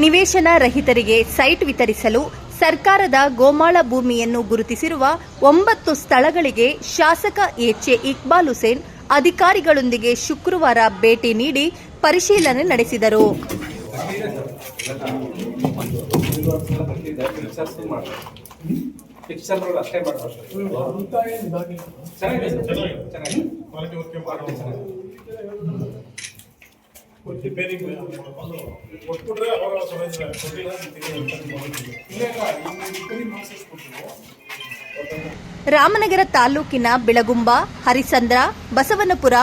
ನಿವೇಶನ ರಹಿತರಿಗೆ ಸೈಟ್ ವಿತರಿಸಲು ಸರ್ಕಾರದ ಗೋಮಾಳ ಭೂಮಿಯನ್ನು ಗುರುತಿಸಿರುವ ಒಂಬತ್ತು ಸ್ಥಳಗಳಿಗೆ ಶಾಸಕ ಎಚ್ಎ ಇಕ್ಬಾಲ್ ಹುಸೇನ್ ಅಧಿಕಾರಿಗಳೊಂದಿಗೆ ಶುಕ್ರವಾರ ಭೇಟಿ ನೀಡಿ ಪರಿಶೀಲನೆ ನಡೆಸಿದರು. ರಿಪೇರಿ. ರಾಮನಗರ ತಾಲೂಕಿನ ಬೆಳಗುಂಬ ಹರಿಸಂದ್ರ ಬಸವನಪುರ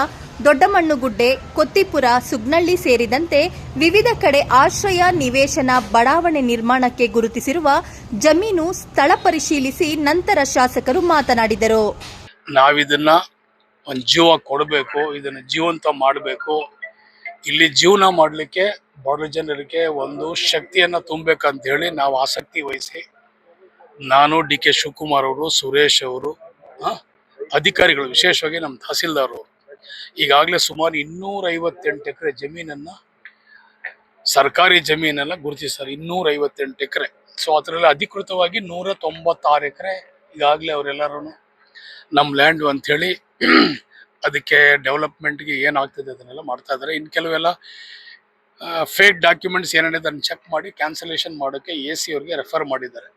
ದೊಡ್ಡಮಣ್ಣುಗುಡ್ಡೆ ಕೊತ್ತಿಪುರ ಸುಗ್ನಳ್ಳಿ ಸೇರಿದಂತೆ ವಿವಿಧ ಕಡೆ ಆಶ್ರಯ ನಿವೇಶನ ಬಡಾವಣೆ ನಿರ್ಮಾಣಕ್ಕೆ ಗುರುತಿಸಿರುವ ಜಮೀನು ಸ್ಥಳ ಪರಿಶೀಲಿಸಿ ನಂತರ ಶಾಸಕರು ಮಾತನಾಡಿದರು. ನಾವಿದನ್ನ ಒಂದು ಜೀವ ಕೊಡಬೇಕು ಇದನ್ನು ಜೀವಂತ ಮಾಡಬೇಕು. ಇಲ್ಲಿ ಜೀವನ ಮಾಡಲಿಕ್ಕೆ ಬಡ ಜನರಿಗೆ ಒಂದು ಶಕ್ತಿಯನ್ನ ತುಂಬಬೇಕಂತ ಹೇಳಿ ನಾವು ಆಸಕ್ತಿ ವಹಿಸಿ ನಾನು ಡಿ ಕೆ ಶಿವಕುಮಾರ್ ಅವರು, ಸುರೇಶ್ ಅವರು ಅಧಿಕಾರಿಗಳು, ವಿಶೇಷವಾಗಿ ನಮ್ಮ ತಹಸೀಲ್ದಾರ್ ಈಗಾಗಲೇ ಸುಮಾರು ಇನ್ನೂರ ಐವತ್ತೆಂಟು ಎಕರೆ ಜಮೀನನ್ನ, ಸರ್ಕಾರಿ ಜಮೀನೆಲ್ಲ ಗುರುತಿಸ್ತಾರೆ ಇನ್ನೂರ ಐವತ್ತೆಂಟು ಎಕರೆ. ಸೊ ಅದರಲ್ಲಿ ಅಧಿಕೃತವಾಗಿ ನೂರ ತೊಂಬತ್ತಾರು ಎಕರೆ ಈಗಾಗಲೇ ಅವರೆಲ್ಲರೂ ನಮ್ಮ ಲ್ಯಾಂಡು ಅಂಥೇಳಿ ಅದಕ್ಕೆ ಡೆವಲಪ್ಮೆಂಟ್ಗೆ ಏನಾಗ್ತದೆ ಅದನ್ನೆಲ್ಲ ಮಾಡ್ತಾ ಇದ್ದಾರೆ. ಇನ್ನು ಕೆಲವೆಲ್ಲ ಫೇಕ್ ಡಾಕ್ಯುಮೆಂಟ್ಸ್ ಏನೇನಿದೆ ಅದನ್ನು ಚೆಕ್ ಮಾಡಿ ಕ್ಯಾನ್ಸಲೇಷನ್ ಮಾಡೋಕ್ಕೆ ಎ ಸಿ ಅವ್ರಿಗೆ ರೆಫರ್ ಮಾಡಿದ್ದಾರೆ.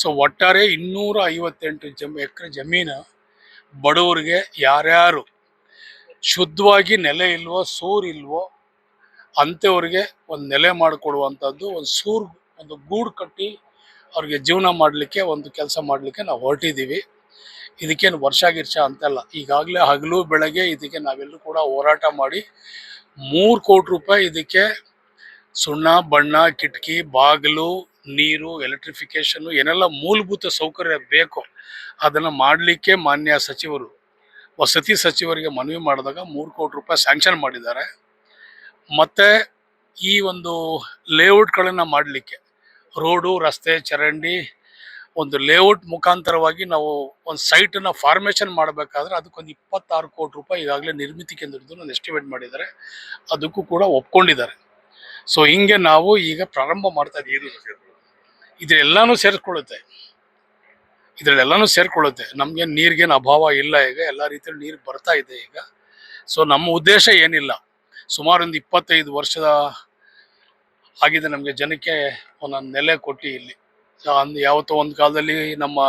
ಸೊ ಒಟ್ಟಾರೆ ಇನ್ನೂರ ಐವತ್ತೆಂಟು ಜಮ್, ಎಕರೆ ಜಮೀನು ಬಡವರಿಗೆ ಯಾರ್ಯಾರು ಶುದ್ಧವಾಗಿ ನೆಲೆ ಇಲ್ವೋ, ಸೂರು ಇಲ್ವೋ, ಅಂಥವ್ರಿಗೆ ಒಂದು ನೆಲೆ ಮಾಡಿಕೊಡುವಂಥದ್ದು, ಒಂದು ಸೂರು, ಒಂದು ಗೂಡು ಕಟ್ಟಿ ಅವ್ರಿಗೆ ಜೀವನ ಮಾಡಲಿಕ್ಕೆ, ಒಂದು ಕೆಲಸ ಮಾಡಲಿಕ್ಕೆ ನಾವು ಹೊರಟಿದ್ದೀವಿ. ಇದಕ್ಕೇನು ವರ್ಷ ಗಿರ್ಷ ಅಂತಲ್ಲ. ಈಗಾಗಲೇ ಹಗಲು ಬೆಳಗ್ಗೆ ಇದಕ್ಕೆ ನಾವೆಲ್ಲರೂ ಕೂಡ ಹೋರಾಟ ಮಾಡಿ ಮೂರು ಕೋಟಿ ರೂಪಾಯಿ ಇದಕ್ಕೆ ಸುಣ್ಣ, ಬಣ್ಣ, ಕಿಟಕಿ, ಬಾಗಿಲು, ನೀರು ಎಲೆಕ್ಟ್ರಿಫಿಕೇಶನ್ ಏನೆಲ್ಲ ಮೂಲಭೂತ ಸೌಕರ್ಯ ಬೇಕು, ಅದನ್ನು ಮಾಡಲಿಕ್ಕೆ ಮಾನ್ಯ ಸಚಿವರು, ವಸತಿ ಸಚಿವರಿಗೆ ಮನವಿ ಮಾಡಿದಾಗ ಮೂರು ಕೋಟಿ ರೂಪಾಯಿ ಸ್ಯಾಂಕ್ಷನ್ ಮಾಡಿದ್ದಾರೆ. ಮತ್ತು ಈ ಒಂದು ಲೇಔಟ್ಗಳನ್ನು ಮಾಡಲಿಕ್ಕೆ, ರೋಡು, ರಸ್ತೆ, ಚರಂಡಿ ಒಂದು ಲೇಔಟ್ ಮುಖಾಂತರವಾಗಿ ನಾವು ಒಂದು ಸೈಟನ್ನು ಫಾರ್ಮೇಷನ್ ಮಾಡಬೇಕಾದ್ರೆ ಅದಕ್ಕೊಂದು ಇಪ್ಪತ್ತಾರು ಕೋಟಿ ರೂಪಾಯಿ ಈಗಾಗಲೇ ನಿರ್ಮಿತಿ ಕೇಂದ್ರದ್ದು ಒಂದು ಎಸ್ಟಿಮೇಟ್ ಮಾಡಿದ್ದಾರೆ. ಅದಕ್ಕೂ ಕೂಡ ಒಪ್ಕೊಂಡಿದ್ದಾರೆ. ಸೊ ಹಿಂಗೆ ನಾವು ಈಗ ಪ್ರಾರಂಭ ಮಾಡ್ತಾ ಇದ್ದೀವಿ. ಇದೆಲ್ಲಾನು ಸೇರಿಸ್ಕೊಳ್ಳುತ್ತೆ ಇದರಲ್ಲೆಲ್ಲನೂ ಸೇರ್ಕೊಳ್ಳುತ್ತೆ. ನಮಗೆ ನೀರಿಗೇನು ಅಭಾವ ಇಲ್ಲ ಈಗ. ಎಲ್ಲ ರೀತಿಯಲ್ಲಿ ನೀರು ಬರ್ತಾ ಇದೆ ಈಗ. ಸೊ ನಮ್ಮ ಉದ್ದೇಶ ಏನಿಲ್ಲ. ಸುಮಾರು ಒಂದು ಇಪ್ಪತ್ತೈದು ವರ್ಷದ ಆಗಿದೆ ನಮಗೆ ಜನಕ್ಕೆ ಒಂದೊಂದು ನೆಲೆ ಕೊಟ್ಟು ಇಲ್ಲಿ. ಯಾವತ್ತೋ ಒಂದು ಕಾಲದಲ್ಲಿ ನಮ್ಮ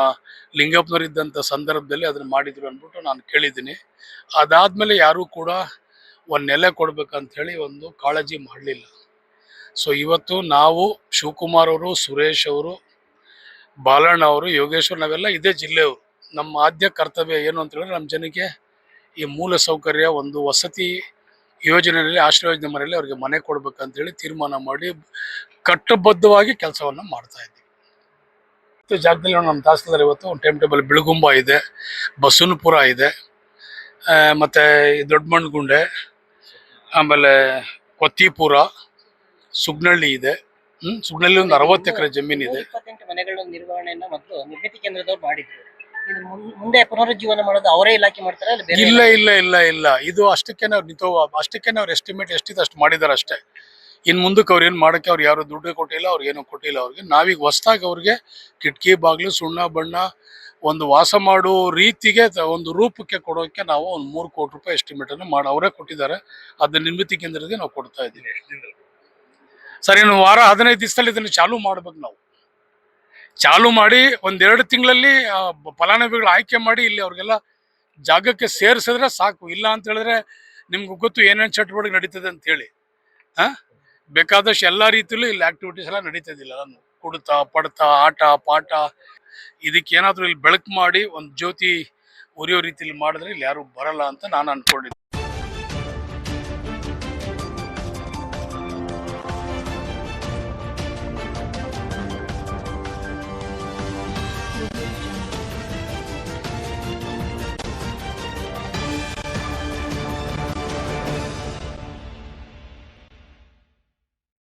ಲಿಂಗಪ್ಪನವ್ರು ಇದ್ದಂಥ ಸಂದರ್ಭದಲ್ಲಿ ಅದನ್ನ ಮಾಡಿದ್ರು ಅಂದ್ಬಿಟ್ಟು ನಾನು ಕೇಳಿದ್ದೀನಿ. ಅದಾದ್ಮೇಲೆ ಯಾರೂ ಕೂಡ ಒಂದು ನೆಲೆ ಕೊಡ್ಬೇಕಂತ ಹೇಳಿ ಒಂದು ಕಾಳಜಿ ಮಾಡಲಿಲ್ಲ. ಸೊ ಇವತ್ತು ನಾವು ಶಿವಕುಮಾರ್ ಅವರು, ಸುರೇಶ್ ಅವರು, ಬಾಲಣ್ಣ ಅವರು, ಯೋಗೇಶ್ವರ್ ನಾವೆಲ್ಲ ಇದೇ ಜಿಲ್ಲೆಯವರು. ನಮ್ಮ ಆದ್ಯ ಕರ್ತವ್ಯ ಏನು ಅಂತ ಹೇಳಿದ್ರೆ ನಮ್ಮ ಜನಕ್ಕೆ ಈ ಮೂಲ ಸೌಕರ್ಯ ಒಂದು ವಸತಿ ಯೋಜನೆಯಲ್ಲಿ, ಆಶ್ರಯ ಯೋಜನೆ ಮನೆಯಲ್ಲಿ ಅವ್ರಿಗೆ ಮನೆ ಕೊಡ್ಬೇಕಂತ ಹೇಳಿ ತೀರ್ಮಾನ ಮಾಡಿ, ಕಟ್ಟುಬದ್ಧವಾಗಿ ಕೆಲಸವನ್ನು ಮಾಡ್ತಾ ಇದ್ದೀವಿ ಮತ್ತು ಜಾಗದಲ್ಲಿ ನಮ್ಮ ತಹಸೀಲ್ದಾರ್ ಇವತ್ತು ಒಂದು ಟೈಮ್ ಟೇಬಲ್ ಬಿಳುಗುಂಬ ಇದೆ ಬಸವನಪುರ ಇದೆ ಮತ್ತು ದೊಡ್ಡಮಣ್ಣಗುಂಡೆ ಆಮೇಲೆ ಕೊತ್ತಿಪುರ ಸುಗ್ನಳ್ಳಿ ಇದೆ. ಹ್ಮ್ ಸುಗ್ನಳ್ಳಿ ಒಂದು ಅರವತ್ತು ಎಕರೆ ಜಮೀನಿದೆ ಇದೆ. ಮನೆಗಳ ನಿರ್ವಹಣೆಯನ್ನ ಮೊದಲು ನಿರ್ಮಿತಿ ಕೇಂದ್ರದವ್ರು ಮಾಡಿದ್ರು. ಇದು ಮುಂದೆ ಪುನರುಜ್ಜೀವನ ಮಾಡೋದು ಅವರೇ ಇಲಾಖೆ ಮಾಡ್ತಾರೆ ಇಲ್ಲ ಇಲ್ಲ ಇಲ್ಲ ಇಲ್ಲ. ಇದು ಅಷ್ಟಕ್ಕೆ ನಾವು ನಿಂತು ಅಷ್ಟಕ್ಕೆ ಅವ್ರು ಎಸ್ಟಿಮೇಟ್ ಎಷ್ಟಿದೆ ಅಷ್ಟು ಮಾಡಿದ್ದಾರೆ ಅಷ್ಟೇ. ಇನ್ನು ಮುಂದಕ್ಕೆ ಅವ್ರು ಏನು ಮಾಡೋಕ್ಕೆ ಅವ್ರು ಯಾರು ದುಡ್ಡು ಕೊಟ್ಟಿಲ್ಲ ಅವ್ರಿಗೆ ಏನೂ ಕೊಟ್ಟಿಲ್ಲ ಅವ್ರಿಗೆ. ನಾವೀಗ ಹೊಸ್ದಾಗಿ ಅವ್ರಿಗೆ ಕಿಟಕಿ, ಬಾಗಿಲು, ಸುಣ್ಣ, ಬಣ್ಣ ಒಂದು ವಾಸ ಮಾಡೋ ರೀತಿಗೆ ಒಂದು ರೂಪಕ್ಕೆ ಕೊಡೋಕ್ಕೆ ನಾವು ಒಂದು ಮೂರು ಕೋಟಿ ರೂಪಾಯಿ ಎಸ್ಟಿಮೇಟನ್ನು ಮಾಡಿ, ಅವರೇ ಕೊಟ್ಟಿದ್ದಾರೆ. ಅದನ್ನ ನಿರ್ಮಿತಿ ಕೇಂದ್ರಕ್ಕೆ ನಾವು ಕೊಡ್ತಾ ಇದ್ದೀವಿ. ಸರ್, ಇನ್ನು ವಾರ ಹದಿನೈದು ದಿವಸದಲ್ಲಿ ಇದನ್ನು ಚಾಲೂ ಮಾಡ್ಬೇಕು ನಾವು. ಚಾಲು ಮಾಡಿ ಒಂದೆರಡು ತಿಂಗಳಲ್ಲಿ ಫಲಾನುಭವಿಗಳು ಆಯ್ಕೆ ಮಾಡಿ ಇಲ್ಲಿ ಅವ್ರಿಗೆಲ್ಲ ಜಾಗಕ್ಕೆ ಸೇರಿಸಿದ್ರೆ ಸಾಕು. ಇಲ್ಲ ಅಂತ ಹೇಳಿದ್ರೆ ನಿಮ್ಗೆ ಗೊತ್ತು ಏನೇನು ಚಟುವಟಿಕೆ ನಡೀತದೆ ಅಂತ ಹೇಳಿ. ಹಾ ಬೇಕಾದಷ್ಟು ಎಲ್ಲ ರೀತಿಯಲ್ಲೂ ಇಲ್ಲಿ ಆಕ್ಟಿವಿಟೀಸ್ ಎಲ್ಲ ನಡೀತದಿಲ್ಲ ನಾನು ಕುಡಿತ, ಪಡ್ತ, ಆಟ, ಪಾಠ. ಇದಕ್ಕೆ ಏನಾದರೂ ಇಲ್ಲಿ ಬೆಳಕು ಮಾಡಿ ಒಂದು ಜ್ಯೋತಿ ಉರಿಯೋ ರೀತಿಯಲ್ಲಿ ಮಾಡಿದ್ರೆ ಇಲ್ಲಿ ಯಾರು ಬರಲ್ಲ ಅಂತ ನಾನು ಅನ್ಕೊಂಡಿದ್ದೆ